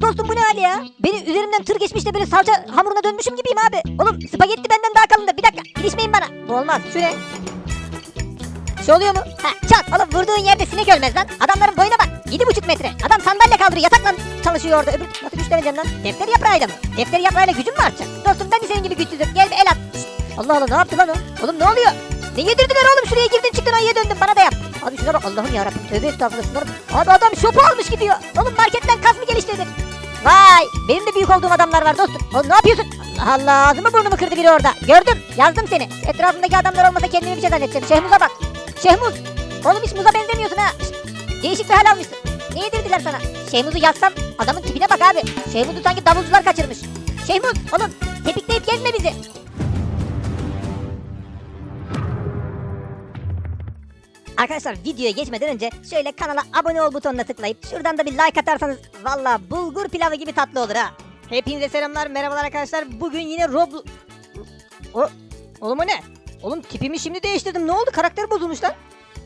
Dostum bu ne hali ya? Beni üzerimden tır geçmiş de böyle salça hamuruna dönmüşüm gibiyim abi. Oğlum spagetti benden daha kalın da bir dakika ilişmeyin bana. Bu olmaz şu ne? Şey oluyor mu? Ha çat oğlum vurduğun yerde sinek ölmez lan. Adamların boyuna bak. Yedi buçuk metre. Adam sandalye kaldırıyor yatakla çalışıyor orada. Öbür nasıl güçleneceğim lan? Defter yaprağıyla mı? Defter yaprağıyla gücüm mü artacak? Dostum ben de senin gibi güçsüzüm. Gel bir el at. Şşt. Allah Allah ne yaptı lan o? Oğlum ne oluyor? Ne yedirdiler oğlum şuraya girdin çıktın ayıya döndün bana da yap. Abi şuna bak Allah'ım yarabbim tövbe estağfurullah. Abi adam şopu almış gidiyor. Oğlum marketten geliştirdin? Vay benim de büyük olduğum adamlar var dostum. Oğlum ne yapıyorsun? Allah Allah ağzımı burnumu kırdı biri orada. Gördüm yazdım seni. Etrafımdaki adamlar olmasa kendimi bir şey zannedeceğim. Şehmuz'a bak. Şehmuz. Oğlum hiç muza benzemiyorsun ha. Değişik bir hal almışsın. Ne yedirdiler sana? Şehmuz'u yazsam adamın tipine bak abi. Şehmuz'u sanki davulcular kaçırmış. Şehmuz oğlum tepikleyip gezme bizi. Arkadaşlar videoya geçmeden önce şöyle kanala abone ol butonuna tıklayıp şuradan da bir like atarsanız valla bulgur pilavı gibi tatlı olur ha. Hepinize selamlar merhabalar arkadaşlar. Bugün yine Roblo... O... Oğlum o ne? Oğlum tipimi şimdi değiştirdim. Ne oldu? Karakter bozulmuş lan.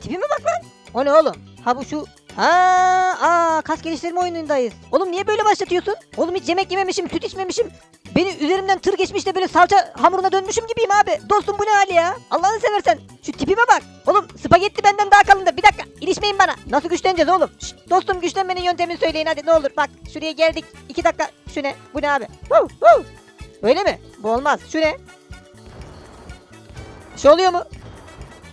Tipime bak lan. O ne oğlum? Ha bu şu... Ha, aa, kas geliştirme oyunundayız. Oğlum niye böyle başlatıyorsun? Oğlum hiç yemek yememişim, süt içmemişim. Beni üzerimden tır geçmiş de böyle salça hamuruna dönmüşüm gibiyim abi. Dostum bu ne hali ya? Allah'ını seversen. Şu tipime bak. Oğlum spagetti benden daha kalındır. Bir dakika. ilişmeyin bana. Nasıl güçleneceğiz oğlum? Şşt, dostum güçlenmenin yöntemini söyleyin hadi ne olur. Bak şuraya geldik. İki dakika. Şu ne? Bu ne abi? Huu, huu. Öyle mi? Bu olmaz. Şu ne? Şey oluyor mu?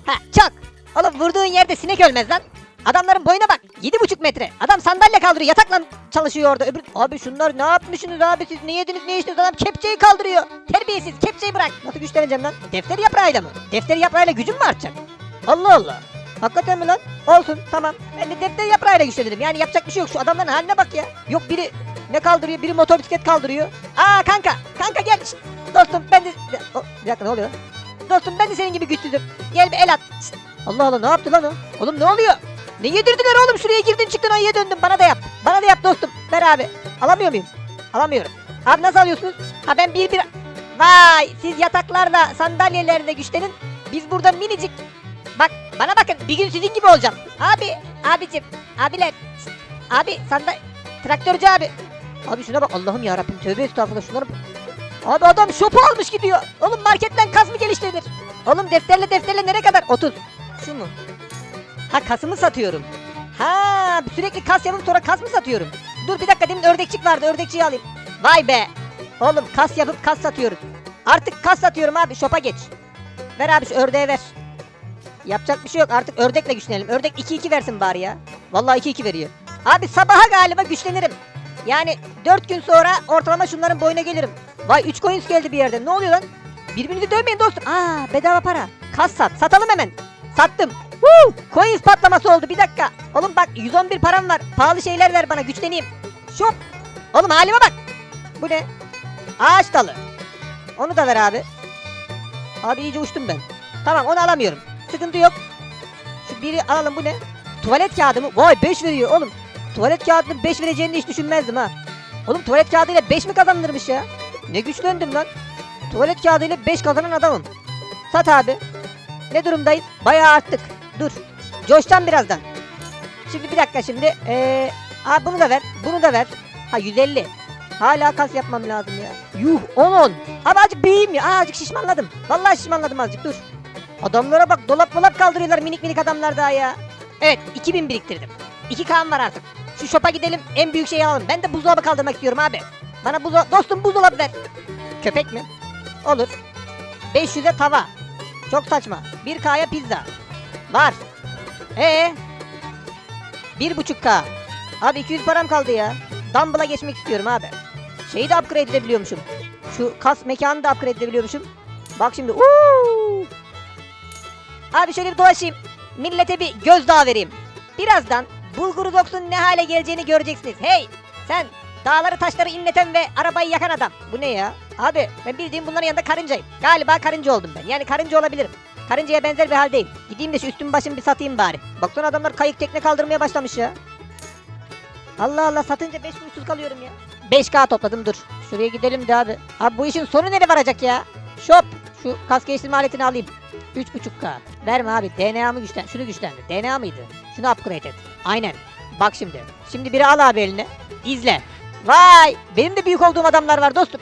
Ha çak. Oğlum vurduğun yerde sinek ölmez lan. Adamların boyuna bak. Yedi buçuk metre. Adam sandalye kaldırıyor. Yatakla çalışıyor orada. Öbür... Abi şunlar ne yapmışsınız abi siz? Ne yediniz ne içtiniz? Adam kepçeyi kaldırıyor. Terbiyesiz. Kepçeyi bırak. Nasıl güçleneceğim lan? Defter yaprağıyla mı? Defter yaprağıyla gücüm mü artacak? Allah Allah. Hakikaten mi lan? Olsun tamam. Ben de defter yaprağıyla güçlenirim. Yani yapacak bir şey yok. Şu adamların haline bak ya. Yok biri ne kaldırıyor? Biri motor bisiklet kaldırıyor. Aa kanka. Kanka gel. Şşt, Dostum ben de... O, bir dakika ne oluyor? Dostum ben de senin gibi güçsüzüm. Gel bir el at. Şşt. Allah Allah ne yaptı lan o? Oğlum ne oluyor? Ne yedirdiler oğlum şuraya girdin çıktın ayıya döndün bana da yap. Bana da yap dostum. Ver abi. Alamıyor muyum? Alamıyorum. Abi nasıl alıyorsunuz? Ha ben bir bir... Vay siz yataklarla sandalyelerle güçlenin. Biz burada minicik... Bak bana bakın bir gün sizin gibi olacağım. Abi abicim abiler. Abi sandalye... Traktörcü abi. Abi şuna bak Allah'ım yarabbim tövbe estağfurullah şunlara bak. Abi adam şopu almış gidiyor. Oğlum marketten kas mı geliştirilir? Oğlum defterle defterle nereye kadar? 30. Şu mu? Ha kasımı satıyorum. Ha sürekli kas yapıp sonra kas mı satıyorum? Dur bir dakika demin ördekçik vardı ördekçiyi alayım. Vay be. Oğlum kas yapıp kas satıyoruz. Artık kas satıyorum abi şopa geç. Ver abi şu ördeğe ver. Yapacak bir şey yok artık ördekle güçlenelim. Ördek 2-2 versin bari ya. Vallahi 2-2 veriyor. Abi sabaha galiba güçlenirim. Yani 4 gün sonra ortalama şunların boyuna gelirim. Vay 3 coins geldi bir yerden. Ne oluyor lan? Birbirinizi dövmeyin dostum. Aa bedava para. Kas sat. Satalım hemen. Sattım. Woo! Coins patlaması oldu bir dakika. Oğlum bak 111 param var. Pahalı şeyler ver bana güçleneyim. Şop. Oğlum halime bak. Bu ne? Ağaç dalı. Onu da ver abi. Abi iyice uçtum ben. Tamam onu alamıyorum. Sıkıntı yok. Şu biri alalım bu ne? Tuvalet kağıdı mı? Vay 5 veriyor oğlum. Tuvalet kağıdının 5 vereceğini hiç düşünmezdim ha. Oğlum tuvalet kağıdıyla 5 mi kazanılırmış ya? Ne güçlendim lan. Tuvalet kağıdıyla 5 kazanan adamım. Sat abi. Ne durumdayız? Bayağı arttık. Dur. Coştan birazdan. Şimdi bir dakika şimdi. Ee, aa bunu da ver. Bunu da ver. Ha 150. Hala kas yapmam lazım ya. Yuh 10 10. Abi azıcık büyüyeyim ya. Aa, azıcık şişmanladım. Vallahi şişmanladım azıcık dur. Adamlara bak dolap dolap kaldırıyorlar minik minik adamlar daha ya. Evet 2000 biriktirdim. 2 kan var artık. Şu şopa gidelim en büyük şeyi alalım. Ben de buzdolabı kaldırmak istiyorum abi. Bana buzdolabı... Dostum buzdolabı ver. Köpek mi? Olur. 500'e tava. Çok saçma. 1K'ya pizza. Var. Ee? 1.5K. Abi 200 param kaldı ya. Dumble'a geçmek istiyorum abi. Şeyi de upgrade edebiliyormuşum. Şu kas mekanı da upgrade edebiliyormuşum. Bak şimdi. Uuu. Abi şöyle bir dolaşayım. Millete bir gözdağı vereyim. Birazdan Bulguru Dogs'un ne hale geleceğini göreceksiniz. Hey sen dağları taşları inleten ve arabayı yakan adam. Bu ne ya? Abi ben bildiğim bunların yanında karıncayım. Galiba karınca oldum ben. Yani karınca olabilirim. Karıncaya benzer bir haldeyim. Gideyim de şu üstüm başımı bir satayım bari. Baksana adamlar kayık tekne kaldırmaya başlamış ya. Allah Allah satınca 5 kuruşsuz kalıyorum ya. 5K topladım dur. Şuraya gidelim de abi. Abi bu işin sonu nereye varacak ya? Shop. Şu kas geliştirme aletini alayım. 3.5K. Verme abi. DNA'mı güçlen. Şunu güçlendi. DNA mıydı? Şunu upgrade et. Aynen. Bak şimdi. Şimdi biri al abi eline. İzle. Vay benim de büyük olduğum adamlar var dostum.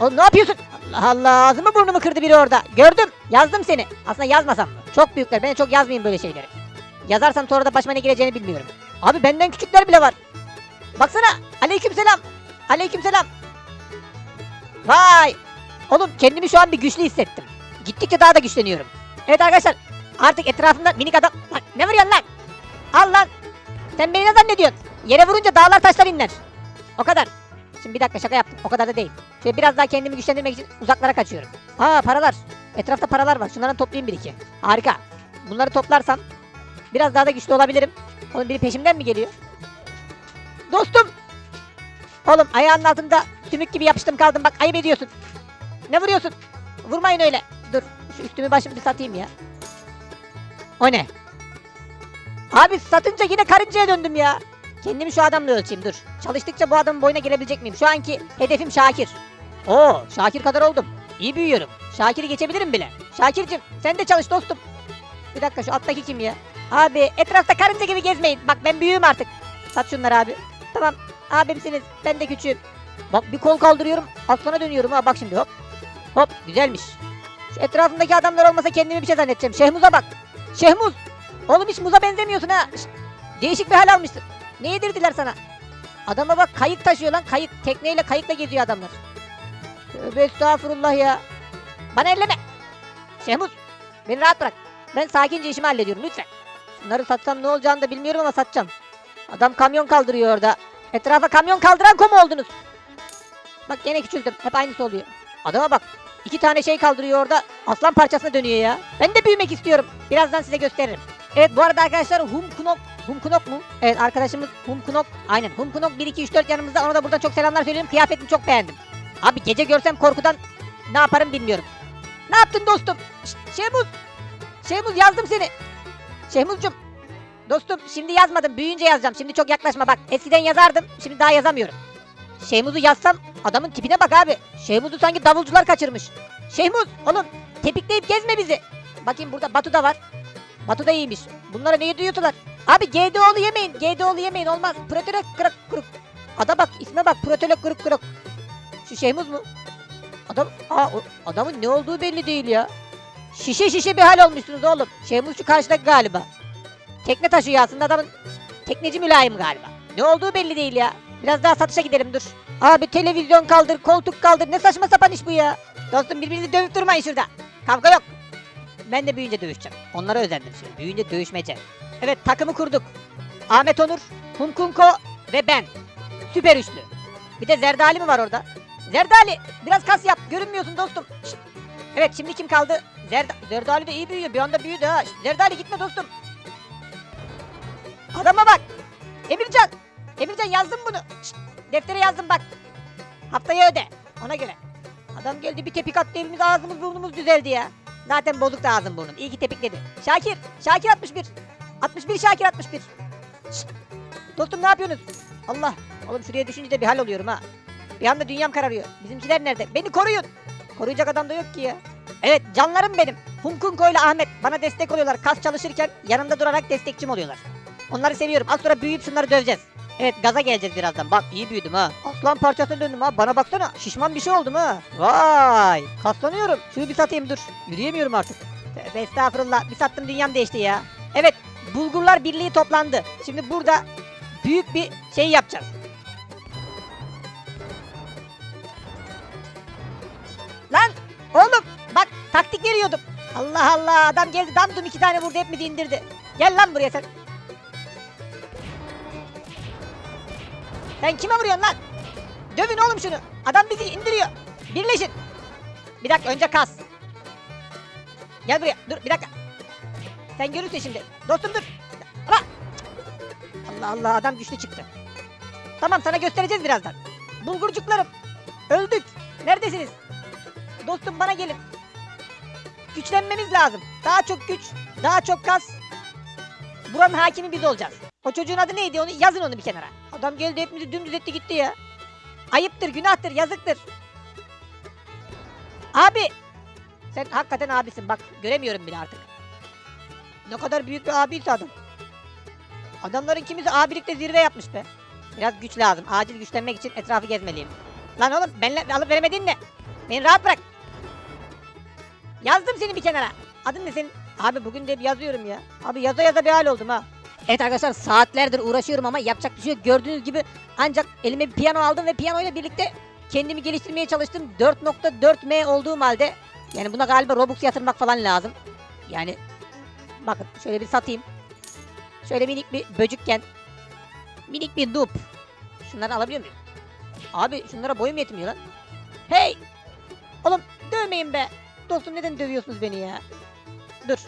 Oğlum ne yapıyorsun? Allah Allah ağzımı burnumu kırdı biri orada. Gördüm yazdım seni. Aslında yazmasam? Çok büyükler ben çok yazmayayım böyle şeyleri. Yazarsam sonra da başıma ne geleceğini bilmiyorum. Abi benden küçükler bile var. Baksana aleykümselam. Aleykümselam. Vay. Oğlum kendimi şu an bir güçlü hissettim. Gittikçe daha da güçleniyorum. Evet arkadaşlar artık etrafımda minik adam... Lan ne vuruyorsun lan? Al lan. Sen beni ne zannediyorsun? Yere vurunca dağlar taşlar inler. O kadar. Şimdi bir dakika şaka yaptım. O kadar da değil. Şöyle biraz daha kendimi güçlendirmek için uzaklara kaçıyorum. Aa paralar. Etrafta paralar var. Şunları toplayayım bir iki. Harika. Bunları toplarsam biraz daha da güçlü olabilirim. Oğlum biri peşimden mi geliyor? Dostum. Oğlum ayağının altında sümük gibi yapıştım kaldım. Bak ayıp ediyorsun. Ne vuruyorsun? Vurmayın öyle. Dur. Şu üstümü başımı bir satayım ya. O ne? Abi satınca yine karıncaya döndüm ya. Kendimi şu adamla ölçeyim dur. Çalıştıkça bu adamın boyuna gelebilecek miyim? Şu anki hedefim Şakir. Oo Şakir kadar oldum. İyi büyüyorum. Şakir'i geçebilirim bile. Şakir'cim sen de çalış dostum. Bir dakika şu alttaki kim ya? Abi etrafta karınca gibi gezmeyin. Bak ben büyüğüm artık. Sat şunları abi. Tamam abimsiniz ben de küçüğüm. Bak bir kol kaldırıyorum aslana dönüyorum ha bak şimdi hop. Hop güzelmiş. Şu etrafımdaki adamlar olmasa kendimi bir şey zannedeceğim. Şehmuz'a bak. Şehmuz. Oğlum hiç muza benzemiyorsun ha. Değişik bir hal almışsın. Ne yedirdiler sana? Adama bak kayık taşıyor lan kayık. Tekneyle kayıkla geziyor adamlar. Tövbe estağfurullah ya. Bana elleme. Şehmuz beni rahat bırak. Ben sakince işimi hallediyorum lütfen. Bunları satsam ne olacağını da bilmiyorum ama satacağım. Adam kamyon kaldırıyor orada. Etrafa kamyon kaldıran kom oldunuz. Bak yine küçüldüm. Hep aynısı oluyor. Adama bak. İki tane şey kaldırıyor orada. Aslan parçasına dönüyor ya. Ben de büyümek istiyorum. Birazdan size gösteririm. Evet bu arada arkadaşlar Hum Knok. Hum Knok mu? Evet arkadaşımız Hum Knok. Aynen Hum Knok 1 2 3 4 yanımızda. Ona da buradan çok selamlar söylüyorum. Kıyafetini çok beğendim. Abi gece görsem korkudan ne yaparım bilmiyorum. Ne yaptın dostum? Şşt, Şehmuz. Şehmuz yazdım seni. Şehmuzcum. Dostum şimdi yazmadım. Büyüyünce yazacağım. Şimdi çok yaklaşma bak. Eskiden yazardım. Şimdi daha yazamıyorum. Şehmuz'u yazsam adamın tipine bak abi. Şehmuz'u sanki davulcular kaçırmış. Şehmuz oğlum tepikleyip gezme bizi. Bakayım burada Batu da var. Batu da iyiymiş. Bunlara ne diyorlar? Abi GDO'lu yemeyin. GDO'lu yemeyin olmaz. Protolog kırık kırık. Ada bak isme bak. Protolog kırık kırık. Şu Şehmuz mu? Adam, aa, adamın ne olduğu belli değil ya. Şişe şişe bir hal olmuşsunuz oğlum. Şehmuz şu karşıdaki galiba. Tekne taşıyor aslında adamın. Tekneci mülayim galiba. Ne olduğu belli değil ya. Biraz daha satışa gidelim dur. Abi televizyon kaldır, koltuk kaldır. Ne saçma sapan iş bu ya. Dostum birbirinizi dövüp durmayın şurada. Kavga yok. Ben de büyüyünce dövüşeceğim. Onlara özendim şimdi. Büyüyünce dövüşmece. Evet takımı kurduk. Ahmet Onur, Humkunko ve ben. Süper üçlü. Bir de Zerdali mi var orada? Zerdali biraz kas yap. Görünmüyorsun dostum. Şşt. Evet şimdi kim kaldı? Zerda Zerdali de iyi büyüyor. Bir anda büyüdü ha. Şşt, Zerdali gitme dostum. Adama bak. Emircan. Emircan yazdım bunu. Şşt, deftere yazdım bak. Haftaya öde. Ona göre. Adam geldi bir tepik attı elimiz ağzımız burnumuz düzeldi ya. Zaten bozuk da ağzım burnum. İyi ki tepikledi. Şakir. Şakir 61. 61 Şakir 61. Şşt. Dostum ne yapıyorsunuz? Allah. Oğlum şuraya düşünce de bir hal oluyorum ha. Bir anda dünyam kararıyor. Bizimkiler nerede? Beni koruyun. Koruyacak adam da yok ki ya. Evet canlarım benim. Hunkunko ile Ahmet bana destek oluyorlar. Kas çalışırken yanımda durarak destekçim oluyorlar. Onları seviyorum. Az sonra büyüyüp şunları döveceğiz. Evet gaza geleceğiz birazdan. Bak iyi büyüdüm ha. Aslan parçasına döndüm ha. Bana baksana. Şişman bir şey oldum ha. Vay. Kaslanıyorum. Şunu bir satayım dur. Yürüyemiyorum artık. Tövbe estağfurullah. Bir sattım dünyam değişti ya. Evet. Bulgurlar Birliği toplandı. Şimdi burada büyük bir şey yapacağız. Lan oğlum bak taktik veriyordum. Allah Allah adam geldi damdum iki tane vurdu hep mi indirdi. Gel lan buraya sen. Sen kime vuruyorsun lan? Dövün oğlum şunu. Adam bizi indiriyor. Birleşin. Bir dakika önce kas. Gel buraya. Dur bir dakika. Sen görürsün şimdi. Dostum dur. Ama. Allah Allah adam güçlü çıktı. Tamam sana göstereceğiz birazdan. Bulgurcuklarım. Öldük. Neredesiniz? Dostum bana gelin. Güçlenmemiz lazım. Daha çok güç, daha çok kas. Buranın hakimi biz olacağız. O çocuğun adı neydi onu yazın onu bir kenara. Adam geldi hepimizi dümdüz etti gitti ya. Ayıptır, günahtır, yazıktır. Abi. Sen hakikaten abisin bak göremiyorum bile artık. Ne kadar büyük bir abiyse adam. Adamların kimisi abilikte zirve yapmış be. Biraz güç lazım. Acil güçlenmek için etrafı gezmeliyim. Lan oğlum benimle alıp veremedin ne? Beni rahat bırak. Yazdım seni bir kenara. Adın ne senin? Abi bugün de bir yazıyorum ya. Abi yaza yaza bir hal oldum ha. Evet arkadaşlar saatlerdir uğraşıyorum ama yapacak bir şey yok. Gördüğünüz gibi ancak elime bir piyano aldım ve piyanoyla birlikte kendimi geliştirmeye çalıştım. 4.4M olduğum halde yani buna galiba Robux yatırmak falan lazım. Yani bakın şöyle bir satayım. Şöyle minik bir böcükken minik bir noob. Şunları alabiliyor muyum? Abi şunlara boyum yetmiyor lan. Hey! Oğlum dövmeyin be. Dostum neden dövüyorsunuz beni ya? Dur.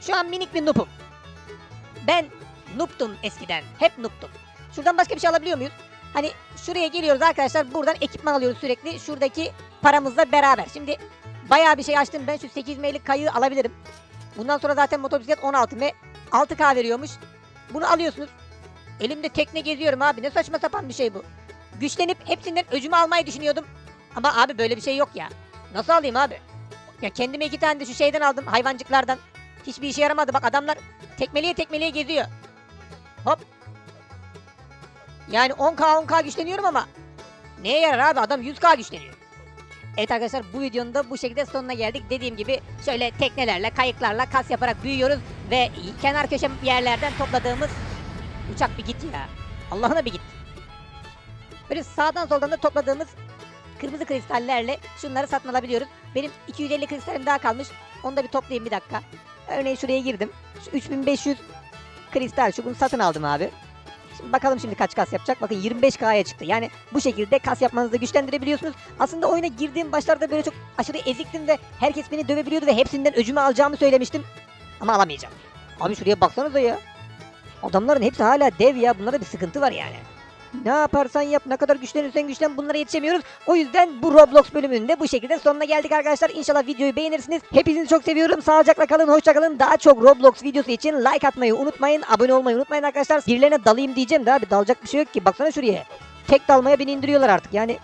Şu an minik bir noob'um. Ben noob'tum eskiden. Hep noob'tum. Şuradan başka bir şey alabiliyor muyuz? Hani şuraya geliyoruz arkadaşlar. Buradan ekipman alıyoruz sürekli. Şuradaki paramızla beraber. Şimdi bayağı bir şey açtım. Ben şu 8 M'lik kayığı alabilirim. Bundan sonra zaten motosiklet 16 M. 6K veriyormuş. Bunu alıyorsunuz. Elimde tekne geziyorum abi. Ne saçma sapan bir şey bu. Güçlenip hepsinden öcümü almayı düşünüyordum. Ama abi böyle bir şey yok ya. Nasıl alayım abi? Ya kendime iki tane de şu şeyden aldım hayvancıklardan. Hiçbir işe yaramadı. Bak adamlar tekmeliye tekmeliye geziyor. Hop. Yani 10k 10k güçleniyorum ama neye yarar abi adam 100k güçleniyor. Evet arkadaşlar bu videonun da bu şekilde sonuna geldik. Dediğim gibi şöyle teknelerle, kayıklarla kas yaparak büyüyoruz ve kenar köşe yerlerden topladığımız uçak bir git ya. Allah'ına bir git. Böyle sağdan soldan da topladığımız kırmızı kristallerle şunları satın alabiliyoruz. Benim 250 kristalim daha kalmış. Onu da bir toplayayım bir dakika. Örneğin şuraya girdim. Şu 3500 kristal şu bunu satın aldım abi. Şimdi bakalım şimdi kaç kas yapacak. Bakın 25K'ya çıktı. Yani bu şekilde kas yapmanızı güçlendirebiliyorsunuz. Aslında oyuna girdiğim başlarda böyle çok aşırı eziktim ve herkes beni dövebiliyordu ve hepsinden öcümü alacağımı söylemiştim. Ama alamayacağım. Abi şuraya baksanıza ya. Adamların hepsi hala dev ya. Bunlarda bir sıkıntı var yani. Ne yaparsan yap, ne kadar güçlenirsen güçlen bunlara yetişemiyoruz. O yüzden bu Roblox bölümünde bu şekilde sonuna geldik arkadaşlar. İnşallah videoyu beğenirsiniz. Hepinizi çok seviyorum. Sağlıcakla kalın, hoşça kalın. Daha çok Roblox videosu için like atmayı unutmayın. Abone olmayı unutmayın arkadaşlar. Birilerine dalayım diyeceğim de abi dalacak bir şey yok ki. Baksana şuraya. Tek dalmaya beni indiriyorlar artık yani.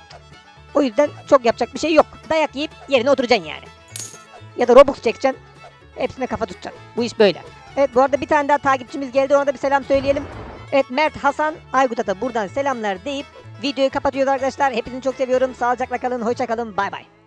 O yüzden çok yapacak bir şey yok. Dayak yiyip yerine oturacaksın yani. Ya da Robux çekeceksin. Hepsine kafa tutacaksın. Bu iş böyle. Evet bu arada bir tane daha takipçimiz geldi. Ona da bir selam söyleyelim. Evet Mert Hasan Aygut'a da buradan selamlar deyip videoyu kapatıyoruz arkadaşlar. Hepinizi çok seviyorum. Sağlıcakla kalın. Hoşça kalın. Bay bay.